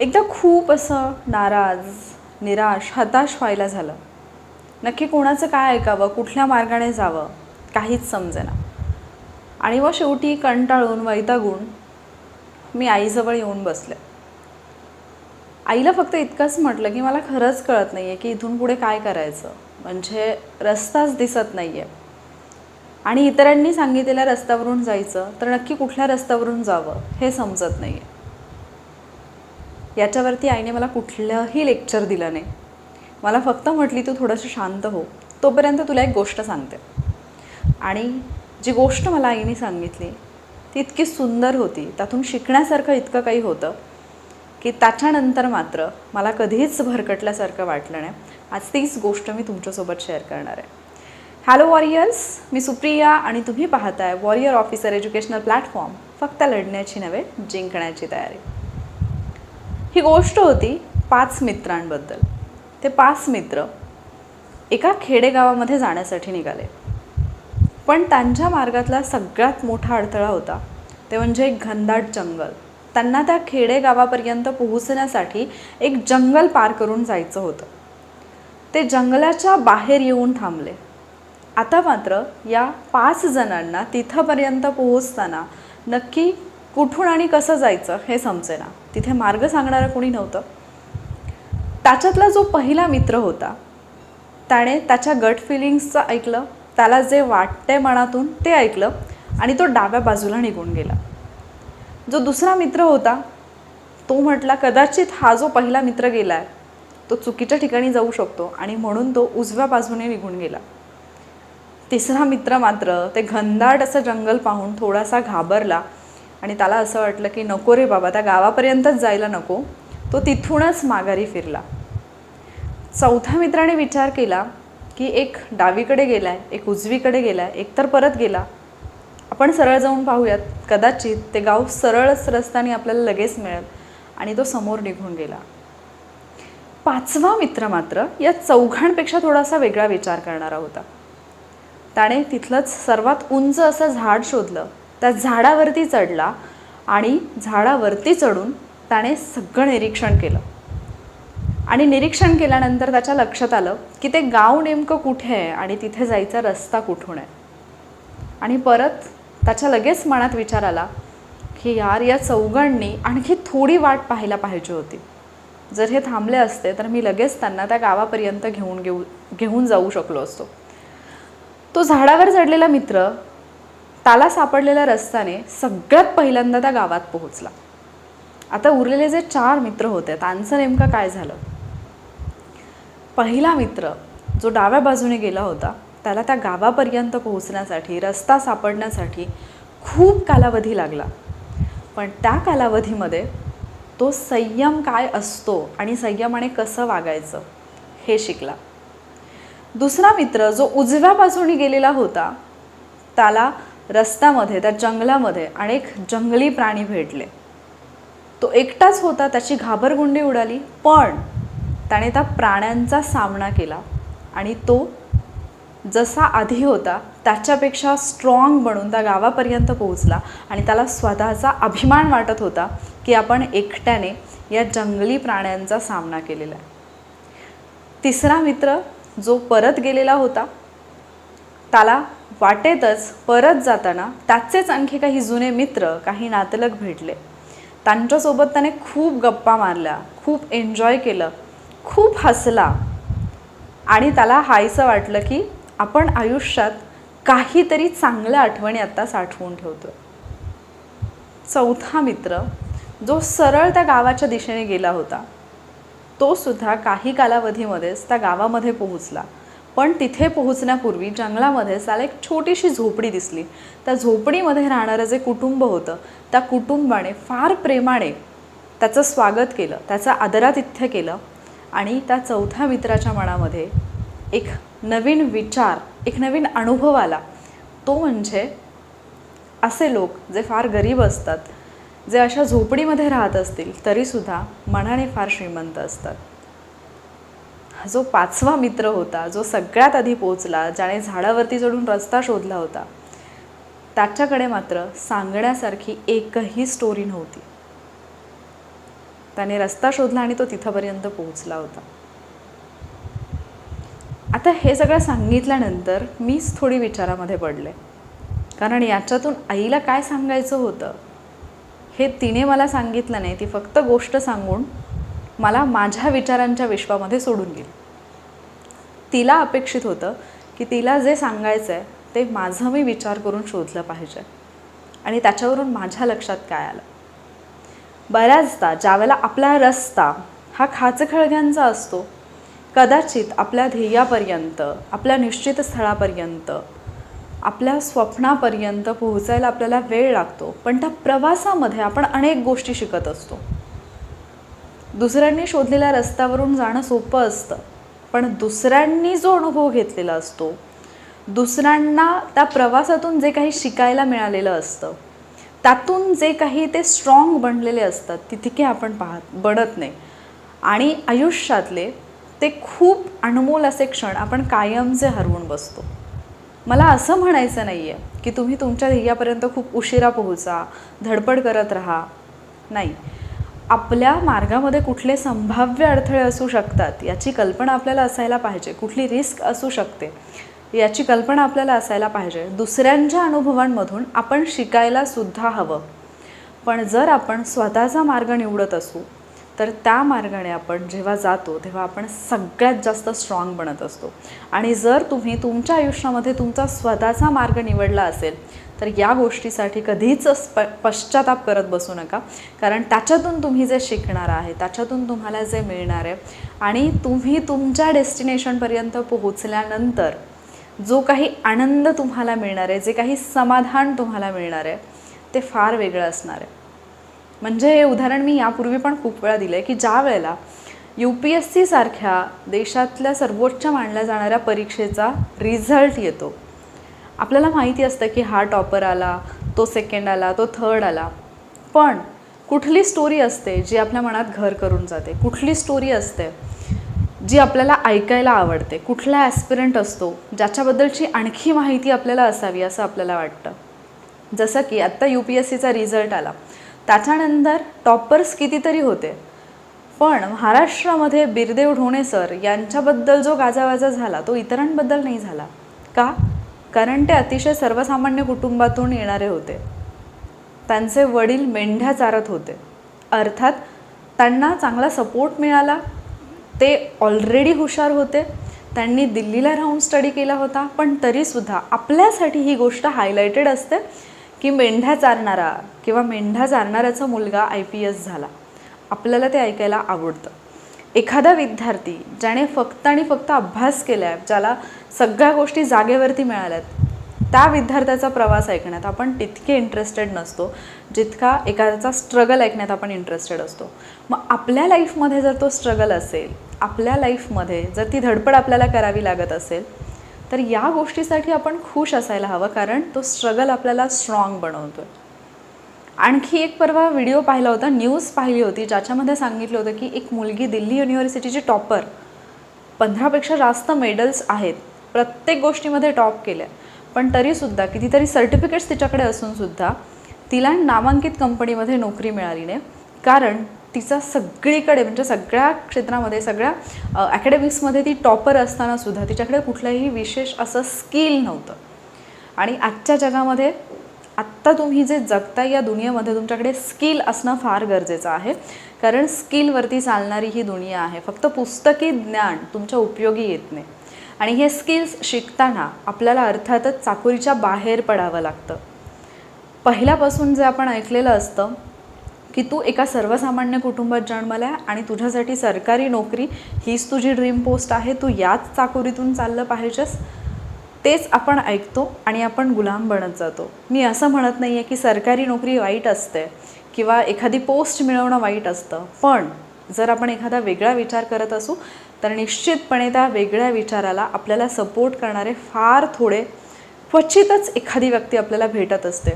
एकदा खूप असं नाराज निराश हताश व्हायला झालं. नक्की कोणाचं काय ऐकावं कुठल्या मार्गाने जावं काहीच समजेना. आणि मग शेवटी कंटाळून वैतागून मी आईजवळ येऊन बसले. आईला फक्त इतकंच म्हटलं की मला खरंच कळत नाही आहे की इथून पुढे काय करायचं. म्हणजे रस्ताच दिसत नाही आहे आणि इतरांनी सांगितलेल्या रस्त्यावरून जायचं तर नक्की कुठल्या रस्त्यावरून जावं हे समजत नाही आहे याच्यावरती आईने मला कुठलंही लेक्चर दिलं नाही. मला फक्त म्हटली तू थोडंसं शांत हो. तोपर्यंत तुला एक गोष्ट सांगते. आणि जी गोष्ट मला आईने सांगितली ती इतकी सुंदर होती. त्यातून शिकण्यासारखं इतकं काही होतं की त्याच्यानंतर मात्र मला कधीच भरकटल्यासारखं वाटलं नाही. आज तीच गोष्ट मी तुमच्यासोबत शेअर करणार आहे. हॅलो वॉरियर्स मी सुप्रिया आणि तुम्ही पाहताय वॉरियर ऑफिसर एज्युकेशनल प्लॅटफॉर्म फक्त लढण्याची नव्हे जिंकण्याची तयारी. ही गोष्ट होती पाच मित्रांबद्दल. ते पाच मित्र एका खेडेगावामध्ये जाण्यासाठी निघाले. पण त्यांच्या मार्गातला सगळ्यात मोठा अडथळा होता. ते म्हणजे एक घनदाट जंगल. त्यांना त्या खेडेगावापर्यंत पोहोचण्यासाठी एक जंगल पार करून जायचं होतं. ते जंगलाच्या बाहेर येऊन थांबले. आता मात्र या पाच जणांना तिथंपर्यंत पोहोचताना नक्की कुठून आणि कसं जायचं हे समजेना. तिथे मार्ग सांगणारं कोणी नव्हतं. त्याच्यातला जो पहिला मित्र होता त्याने त्याच्या गट फिलिंग्सचं ऐकलं त्याला जे वाटतंय मनातून ते ऐकलं आणि तो डाव्या बाजूला निघून गेला. जो दुसरा मित्र होता तो म्हटला कदाचित हा जो पहिला मित्र गेला आहे तो चुकीच्या ठिकाणी जाऊ शकतो आणि म्हणून तो उजव्या बाजूने निघून गेला. तिसरा मित्र मात्र ते घनदाट असं जंगल पाहून थोडासा घाबरला आणि त्याला असं वाटलं की नको रे बाबा त्या गावापर्यंतच जायला नको. तो तिथूनच माघारी फिरला. चौथ्या मित्राने विचार केला की एक डावीकडे गेला आहे एक उजवीकडे गेलाय एक तर परत गेला. आपण सरळ जाऊन पाहूयात. कदाचित ते गाव सरळच रस्त्याने आपल्याला लगेच मिळेल. आणि तो समोर निघून गेला. पाचवा मित्र मात्र या चौघांपेक्षा थोडासा वेगळा विचार करणारा होता. त्याने तिथलंच सर्वात उंच असं झाड शोधलं. त्या झाडावरती चढला आणि झाडावरती चढून त्याने सगळं निरीक्षण केलं. आणि निरीक्षण केल्यानंतर त्याच्या लक्षात आलं की ते गाव नेमकं कुठे आहे आणि तिथे जायचा रस्ता कुठून आहे. आणि परत त्याच्या लगेच मनात विचार आला की यार या चौघांनी आणखी थोडी वाट पाहायला पाहिजे होती. जर हे थांबले असते तर मी लगेच त्यांना त्या गावापर्यंत घेऊन घेऊ घेऊन जाऊ शकलो असतो. तो झाडावर चढलेला मित्र त्याला सापडलेल्या रस्त्याने सगळ्यात पहिल्यांदा त्या गावात पोहोचला. आता उरलेले जे चार मित्र होते त्यांचं नेमकं काय झालं? पहिला मित्र जो डाव्या बाजूने गेला होता त्याला त्या गावापर्यंत पोहोचण्यासाठी रस्ता सापडण्यासाठी खूप कालावधी लागला. पण त्या कालावधीमध्ये तो संयम काय असतो आणि संयमाने कसं वागायचं हे शिकला. दुसरा मित्र जो उजव्या बाजूने गेलेला होता त्याला रस्त्यामध्ये त्या जंगलामध्ये अनेक जंगली प्राणी भेटले. तो एकटाच होता त्याची घाबरगुंडी उडाली पण त्याने त्या प्राण्यांचा सामना केला आणि तो जसा आधी होता त्याच्यापेक्षा स्ट्रॉंग बनून त्या गावापर्यंत पोहोचला आणि त्याला स्वतःचा अभिमान वाटत होता की आपण एकट्याने या जंगली प्राण्यांचा सामना केलेला आहे. तिसरा मित्र जो परत गेलेला होता त्याला वाटेतच परत जाताना त्याचेच आणखी काही जुने मित्र काही नातलग भेटले. त्यांच्यासोबत त्याने खूप गप्पा मारल्या खूप एन्जॉय केलं खूप हसला. आणि त्याला हायसं वाटलं की आपण आयुष्यात काहीतरी चांगल्या आठवणी आत्ता साठवून ठेवतो चौथा मित्र जो सरळ त्या गावाच्या दिशेने गेला होता तो सुद्धा काही कालावधीमध्येच त्या गावामध्ये पोहोचला. पण तिथे पोहोचण्यापूर्वी जंगलामध्येच त्याला एक छोटीशी झोपडी दिसली. त्या झोपडीमध्ये राहणारं जे कुटुंब होतं त्या कुटुंबाने फार प्रेमाने त्याचं स्वागत केलं त्याचं आदरातिथ्य केलं आणि त्या चौथ्या मित्राच्या मनामध्ये एक नवीन विचार एक नवीन अनुभव आला. तो म्हणजे असे लोक जे फार गरीब असतात जे अशा झोपडीमध्ये राहत असतील तरीसुद्धा मनाने फार श्रीमंत असतात. जो पाचवा मित्र होता जो सगळ्यात आधी पोचला ज्याने झाडावरती चढून रस्ता शोधला होता त्याच्याकडे मात्र सांगण्यासारखी एकही स्टोरी नव्हती. त्याने रस्ता शोधला आणि तो तिथंपर्यंत पोहोचला होता. आता हे सगळं सांगितल्यानंतर मीच थोडी विचारामध्ये पडले. कारण याच्यातून आईला काय सांगायचं होतं? हे तिने मला सांगितलं नाही ती फक्त गोष्ट सांगून मला माझ्या विचारांच्या विश्वामध्ये सोडून गेली. तिला अपेक्षित होतं की तिला जे सांगायचं आहे ते माझं मी विचार करून शोधलं पाहिजे. आणि त्याच्यावरून माझ्या लक्षात काय आलं? बऱ्याचदा ज्यावेळेला आपला रस्ता हा खाचखळग्यांचा असतो कदाचित आपल्या ध्येयापर्यंत आपल्या निश्चित स्थळापर्यंत आपल्या स्वप्नापर्यंत पोहोचायला आपल्याला वेळ लागतो पण त्या प्रवासामध्ये आपण अनेक गोष्टी शिकत असतो. दुसऱ्यांनी शोधलेल्या रस्त्यावरून जाणं सोपं असतं. पण दुसऱ्यांनी जो अनुभव घेतलेला असतो दुसऱ्यांना त्या प्रवासातून जे काही शिकायला मिळालेलं असतं त्यातून जे काही ते स्ट्रॉंग बनलेले असतात तितके आपण पाहत बनत नाही. आणि आयुष्यातले ते खूप अनमोल असे क्षण आपण कायमचे हरवून बसतो. मला असं म्हणायचं नाही आहे की तुम्ही तुमच्या ध्येयापर्यंत खूप उशिरा पोहोचा धडपड करत राहा. नाही. आपल्या मार्गामध्ये कुठले संभाव्य अडथळे असू शकतात याची कल्पना आपल्याला असायला पाहिजे. कुठली रिस्क असू शकते याची कल्पना आपल्याला असायला पाहिजे. दुसऱ्यांच्या अनुभवांमधून आपण शिकायला सुद्धा हवं. पण जर आपण स्वतःचा मार्ग निवडत असू तर त्या मार्गाने आपण जेव्हा जातो तेव्हा आपण सगळ्यात जास्त स्ट्रॉंग बनत असतो. आणि जर तुम्ही तुमच्या आयुष्यामध्ये तुमचा स्वतःचा मार्ग निवडला असेल तर या गोष्टीसाठी कधीच स्प पश्चाताप करत बसू नका. कारण त्याच्यातून तुम्ही जे शिकणार आहे त्याच्यातून तुम्हाला जे मिळणार आहे आणि तुम्ही तुमच्या डेस्टिनेशनपर्यंत पोहोचल्यानंतर जो काही आनंद तुम्हाला मिळणार आहे जे काही समाधान तुम्हाला मिळणार आहे ते फार वेगळं असणार आहे. म्हणजे हे उदाहरण मी यापूर्वी पण खूप वेळा दिलं आहे की ज्या वेळेला यू पी एस सीसारख्या देशातल्या सर्वोच्च मानल्या जाणाऱ्या परीक्षेचा रिझल्ट येतो आपल्याला माहिती असतं की हा टॉपर आला तो सेकंड आला तो थर्ड आला. पण कुठली स्टोरी असते जी आपल्या मनात घर करून जाते? कुठली स्टोरी असते जी आपल्याला ऐकायला आवडते? कुठला ॲस्पिरंट असतो ज्याच्याबद्दलची आणखी माहिती आपल्याला असावी असं आपल्याला वाटतं? जसं की आत्ता यू पी एस सीचा रिझल्ट आला. त्याच्यानंतर टॉपर्स कितीतरी होते. पण महाराष्ट्रामध्ये बिरदेव ढोणे सर यांच्याबद्दल जो गाजावाजा झाला तो इतरांबद्दल नाही झाला. का? कारण ते अतिशय सर्वसामान्य कुटुंबातून येणारे होते. त्यांचे वडील मेंढ्या चारत होते. अर्थात त्यांना चांगला सपोर्ट मिळाला. ते ऑलरेडी हुशार होते. त्यांनी दिल्लीला राहून स्टडी केला होता. पण तरीसुद्धा आपल्यासाठी ही गोष्ट हायलायटेड असते की मेंढ्या चारणारा किंवा मेंढ्या चारणाऱ्याचा मुलगा आय पी एस झाला. आपल्याला ते ऐकायला आवडतं. एखादा विद्यार्थी ज्याने फक्त आणि फक्त अभ्यास केला आहे ज्याला सगळ्या गोष्टी जागेवरती मिळाल्यात त्या विद्यार्थ्याचा प्रवास ऐकण्यात आपण तितके इंटरेस्टेड नसतो जितका एखाद्याचा स्ट्रगल ऐकण्यात आपण इंटरेस्टेड असतो. मग आपल्या लाईफमध्ये जर तो स्ट्रगल असेल आपल्या लाईफमध्ये जर ती धडपड आपल्याला करावी लागत असेल तर या गोष्टीसाठी आपण खुश असायला हवं कारण तो स्ट्रगल आपल्याला स्ट्रॉंग बनवतो आहे आणखी एक परवा व्हिडिओ पाहिला होता न्यूज पाहिली होती ज्याच्यामध्ये सांगितलं होतं की एक मुलगी दिल्ली युनिव्हर्सिटीची टॉपर पंधरापेक्षा जास्त मेडल्स आहेत. प्रत्येक गोष्टीमध्ये टॉप केल्या. पण तरीसुद्धा कितीतरी सर्टिफिकेट्स तिच्याकडे असूनसुद्धा तिला नामांकित कंपनीमध्ये नोकरी मिळाली नाही. कारण तिचा सगळीकडे म्हणजे सगळ्या क्षेत्रामध्ये सगळ्या ॲकॅडमिक्समध्ये ती टॉपर असतानासुद्धा तिच्याकडे कुठलंही विशेष असं स्किल नव्हतं. आणि आजच्या जगामध्ये आत्ता तुम्ही जे जगता या दुनियेमध्ये तुमच्याकडे स्किल असणं फार गरजेचं आहे. कारण स्किलवरती चालणारी ही दुनिया आहे. फक्त पुस्तकी ज्ञान तुमच्या उपयोगी येत नाही. आणि हे स्किल्स शिकताना आपल्याला अर्थातच चाकोरीच्या बाहेर पडावं लागतं. पहिल्यापासून जे आपण ऐकलेलं असतं की तू एका सर्वसामान्य कुटुंबात जन्मला आहे आणि तुझ्यासाठी सरकारी नोकरी हीच तुझी ड्रीम पोस्ट आहे. तू याच चाकोरीतून चाललं पाहिजेस. तेच आपण ऐकतो आणि आपण गुलाम बनत जातो. मी असं म्हणत नाही आहे की सरकारी नोकरी वाईट असते किंवा एखादी पोस्ट मिळवणं वाईट असतं. पण जर आपण एखादा वेगळा विचार करत असू तर निश्चितपणे त्या वेगळ्या विचाराला आपल्याला सपोर्ट करणारे फार थोडे क्वचितच एखादी व्यक्ती आपल्याला भेटत असते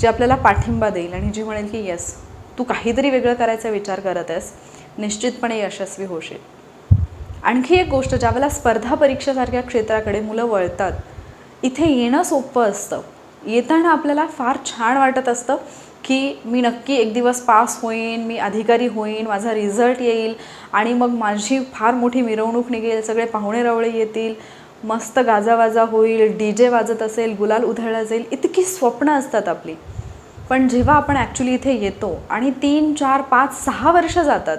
जी आपल्याला पाठिंबा देईल आणि जी म्हणेल की येस तू काहीतरी वेगळं करायचा विचार करत आहेस. निश्चितपणे यशस्वी होशील. आणखी एक गोष्ट ज्यावेळेला स्पर्धा परीक्षेसारख्या क्षेत्राकडे मुलं वळतात इथे येणं सोपं असतं. येताना आपल्याला फार छान वाटत असतं की मी नक्की एक दिवस पास होईन मी अधिकारी होईन माझा रिझल्ट येईल आणि मग माझी फार मोठी मिरवणूक निघेल सगळे पाहुणे रावळे येतील मस्त गाजावाजा होईल डी जे वाजत असेल गुलाल उधळला जाईल इतकी स्वप्न असतात आपली. पण जेव्हा आपण ॲक्च्युली इथे येतो आणि तीन चार पाच सहा वर्ष जातात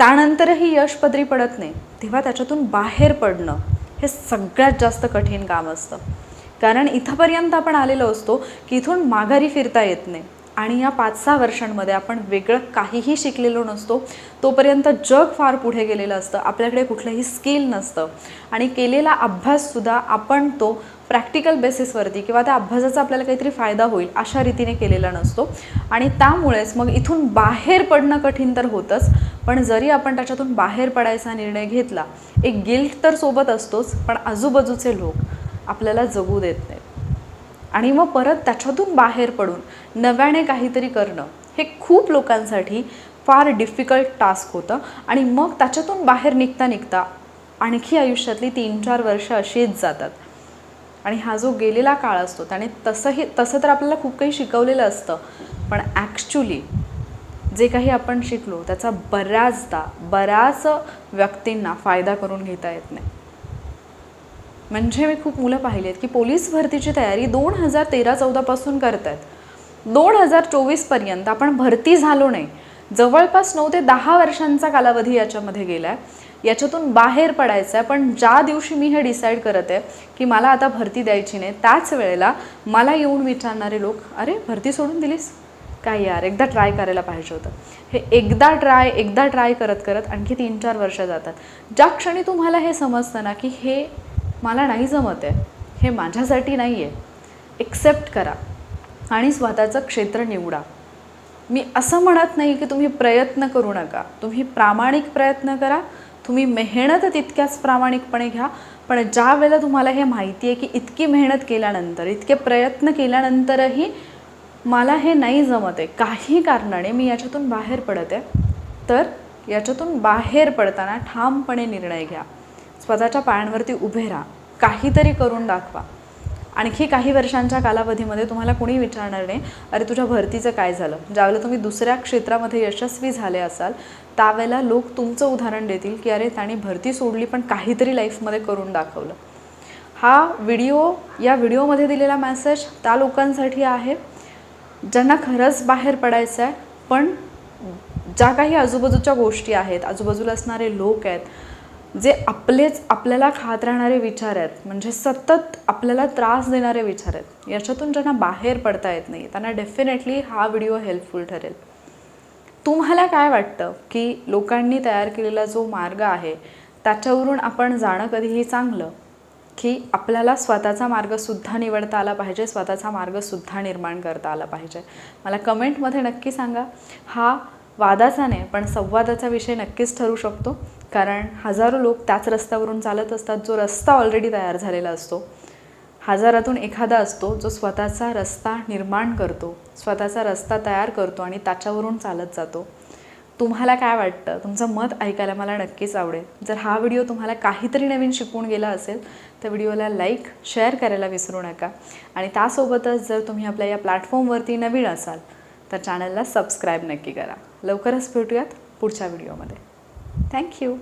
त्यानंतरही यश पदरी पडत नाही. तेव्हा त्याच्यातून बाहेर पडणं हे सगळ्यात जास्त कठीण काम असतं. कारण इथंपर्यंत आपण आलेलो असतो की इथून माघारी फिरता येत नाही. आणि या पाच सहा वर्षांमध्ये आपण वेगळं काहीही शिकलेलो नसतो. तोपर्यंत जग फार पुढे गेलेलं असतं. आपल्याकडे कुठलंही स्किल नसतं. आणि केलेला अभ्याससुद्धा आपण तो प्रॅक्टिकल बेसिसवरती किंवा त्या अभ्यासाचा आपल्याला काहीतरी फायदा होईल अशा रीतीने केलेला नसतो. आणि त्यामुळेच मग इथून बाहेर पडणं कठीण तर होतंच पण जरी आपण त्याच्यातून बाहेर पडायचा निर्णय घेतला एक गिल्ट तर सोबत असतोच पण आजूबाजूचे लोक आपल्याला जगू देत नाहीत. आणि मग परत त्याच्यातून बाहेर पडून नव्याने काहीतरी करणं हे खूप लोकांसाठी फार डिफिकल्ट टास्क होतं. आणि मग त्याच्यातून बाहेर निघता निघता आणखी आयुष्यातली तीन चार वर्ष अशीच जातात. आणि हा जो गेलेला काळ असतो त्याने तसंही तसं तर आपल्याला खूप काही शिकवलेलं असतं पण ॲक्च्युली जे काही आपण शिकलो त्याचा बऱ्याचदा बऱ्याच व्यक्तींना फायदा करून घेता येत नाही. म्हणजे मी खूप मुलं पाहिली आहेत की पोलीस भरतीची तयारी दोन हजार तेरा चौदापासून करत आहेत दोन हजार चोवीसपर्यंत आपण भरती झालो नाही. जवळपास नऊ ते दहा वर्षांचा कालावधी याच्यामध्ये गेला आहे याच्यातून बाहेर पडायचं आहे. पण ज्या दिवशी मी हे डिसाईड करत आहे की मला आता भरती द्यायची नाही त्याच वेळेला मला येऊन विचारणारे लोक अरे भरती सोडून दिलीस? काय यार एकदा ट्राय करायला पाहिजे होतं. हे एकदा ट्राय एकदा ट्राय करत करत आणखी तीन चार वर्ष जातात. ज्या क्षणी तुम्हाला हे समजतं ना की हे मला नाही जमत आहे हे माझ्यासाठी नाही आहे एक्सेप्ट करा आणि स्वतःचं क्षेत्र निवडा. मी असं म्हणत नाही की तुम्ही प्रयत्न करू नका. तुम्ही प्रामाणिक प्रयत्न करा तुम्ही मेहनत तितक्याच प्रामाणिकपणे घ्या पण ज्या वेळेला तुम्हाला हे माहिती आहे की इतकी मेहनत केल्यानंतर इतके प्रयत्न केल्यानंतरही मला हे नाही जमत आहे काही कारणाने मी याच्यातून बाहेर पडत आहे तर याच्यातून बाहेर पडताना ठामपणे निर्णय घ्या. स्वतःच्या पायांवरती उभे राहा. काहीतरी करून दाखवा. आणखी काही वर्षांच्या कालावधीमध्ये तुम्हाला कोणी विचारणार नाही अरे तुझ्या भरतीचं काय झालं? ज्यावेळेला तुम्ही दुसऱ्या क्षेत्रामध्ये यशस्वी झाले असाल त्यावेळेला लोक तुमचं उदाहरण देतील की अरे त्याने भरती सोडली पण काहीतरी लाईफमध्ये करून दाखवलं. हा व्हिडिओ या व्हिडिओमध्ये दिलेला मॅसेज त्या लोकांसाठी आहे. ज्यांना खरंच बाहेर पडायचं आहे पण ज्या काही आजूबाजूच्या गोष्टी आहेत आजूबाजूला असणारे लोक आहेत जे आपलेच आपल्याला खात राहणारे विचार आहेत म्हणजे सतत आपल्याला त्रास देणारे विचार आहेत याच्यातून ज्यांना बाहेर पडता येत नाही त्यांना डेफिनेटली हा व्हिडिओ हेल्पफुल ठरेल. तुम्हाला काय वाटतं की लोकांनी तयार केलेला जो मार्ग आहे त्याच्यावरून आपण जाणं कधीही चांगलं? की आपल्याला स्वतःचा मार्गसुद्धा निवडता आला पाहिजे स्वतःचा मार्गसुद्धा निर्माण करता आला पाहिजे? मला कमेंटमध्ये नक्की सांगा. हा वादाचा नाही पण संवादाचा विषय नक्कीच ठरू शकतो. कारण हजारो लोक त्याच रस्त्यावरून चालत असतात जो रस्ता ऑलरेडी तयार झालेला असतो. हजारातून एखादा असतो जो स्वतःचा रस्ता निर्माण करतो स्वतःचा रस्ता तयार करतो आणि त्याच्यावरून चालत जातो. तुम्हाला काय वाटतं? तुमचं मत ऐकायला मला नक्कीच आवडेल. जर हा व्हिडिओ तुम्हाला काहीतरी नवीन शिकवून गेला असेल तर व्हिडिओला लाईक शेअर करायला विसरू नका. आणि त्यासोबतच जर तुम्ही आपल्या या प्लॅटफॉर्मवरती नवीन असाल तर चॅनलला सबस्क्राईब नक्की करा. लवकरच भेटूयात पुढच्या व्हिडिओमध्ये. Thank you.